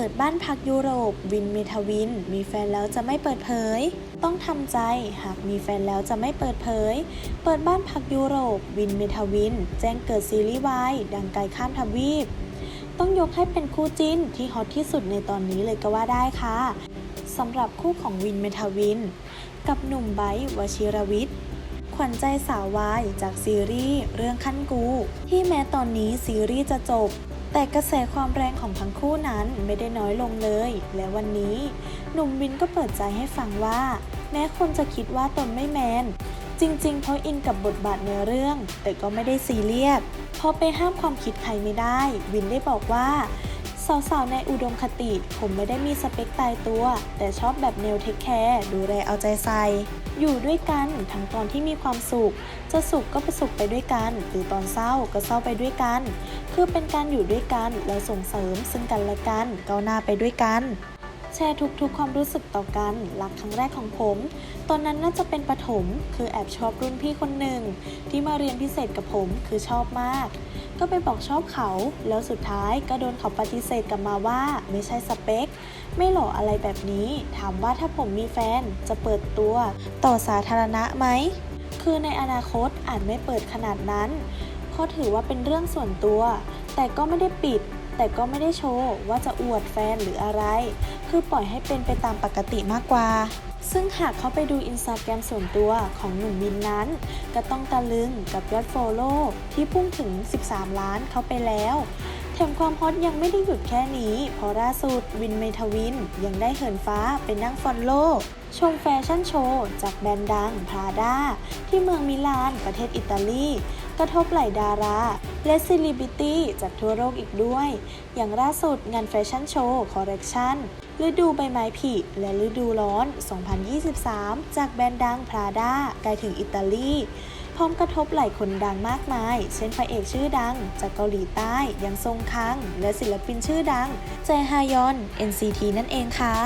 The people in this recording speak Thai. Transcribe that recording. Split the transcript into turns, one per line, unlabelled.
ปิดบ้านพักยุโรป วินเมทาวิน มีแฟนแล้วจะไม่เปิดเผย ต้องทำใจ หากมีแฟนแล้วจะไม่เปิดเผย เปิดบ้านพักยุโรป วินเมทาวิน แจ้งเกิดซีรีส์วายดังไกลข้ามทวีป ต้องยกให้เป็นคู่จิ้นที่ฮอตที่สุดในตอนนี้เลยก็ว่าได้ค่ะสำหรับคู่ของวินเมทาวิน กับหนุ่มไบร์วชิรวิทย์ขวัญใจสาววายจากซีรีส์เรื่องขั้นกู ที่แม้ตอนนี้ซีรีส์จะจบ แต่กระแสความแรงของทั้งคู่นั้นไม่ได้น้อยลงเลย และวันนี้ หนุ่มวินก็เปิดใจให้ฟังว่า แม้คนจะคิดว่าตนไม่แมน จริงๆ เพราะอินกับบทบาทในเรื่อง แต่ก็ไม่ได้ซีเรียสพอไปห้ามความคิดใครไม่ได้ วินได้บอกว่า สาวๆ ในอุดมคติ ผมไม่ได้มีสเปคตายตัว แต่ชอบแบบแนวเทคแคร์ดูแลเอาใจใส่ อยู่ด้วยกันทั้งตอนที่มีความสุข จะสุขก็ไปสุขไปด้วยกัน หรือตอนเศร้าก็เศร้าไปด้วยกัน คือเป็นการอยู่ด้วยกันแล้วส่งเสริมซึ่งกันและกันก้าวหน้าไปด้วยกัน แชร์ทุกๆ ความรู้สึกต่อกันรักครั้งแรกของผม ตอนนั้นน่าจะเป็นประถม คือแอบชอบรุ่นพี่คนหนึ่งที่มาเรียนพิเศษกับผมคือชอบมาก ก็ไปบอกชอบเขา แล้วสุดท้ายก็โดนเขาปฏิเสธกลับมาว่าไม่ใช่สเปค ไม่หล่ออะไรแบบนี้ ถามว่าถ้าผมมีแฟนจะเปิดตัวต่อสาธารณะไหม คือในอนาคตอาจไม่เปิดขนาดนั้น เพราะถือว่าเป็นเรื่องส่วนตัว แต่ก็ไม่ได้ปิด แต่ก็ไม่ได้โชว์ว่าจะอวดแฟนหรืออะไร คือปล่อยให้เป็นไปตามปกติมากกว่า ซึ่งหากเขาไปดูอินสตาแกรมส่วนตัวของหนุ่มมินนั้น ก็ต้องตะลึงกับยอดโฟโล่ที่พุ่งถึง 13 ล้านเขาไปแล้วแถมความฮอตยังไม่ได้หยุดแค่นี้ เพราะล่าสุดวินเมทวิน ยังได้เหินฟ้าไปนั่งฟอลโล ชมแฟชั่นโชว์ จากแบรนด์ดังพราด้าที่เมืองมิลานประเทศอิตาลี กระทบไหล่ดารา และซิลิบิตี้จากทั่วโลกอีกด้วย อย่างล่าสุดงานแฟชั่นโชว์คอร์เรคชั่นฤดูใบไม้ผลิและฤดูร้อน 2023 จากแบรนด์ดังพราด้าไกลถึงอิตาลี พร้อมกระทบหลายคนดังมากมาย เช่นพระเอกชื่อดัง จากเกาหลีใต้ยังทรงคัง และศิลปินชื่อดังเจฮายอน NCT นั่นเองค่ะ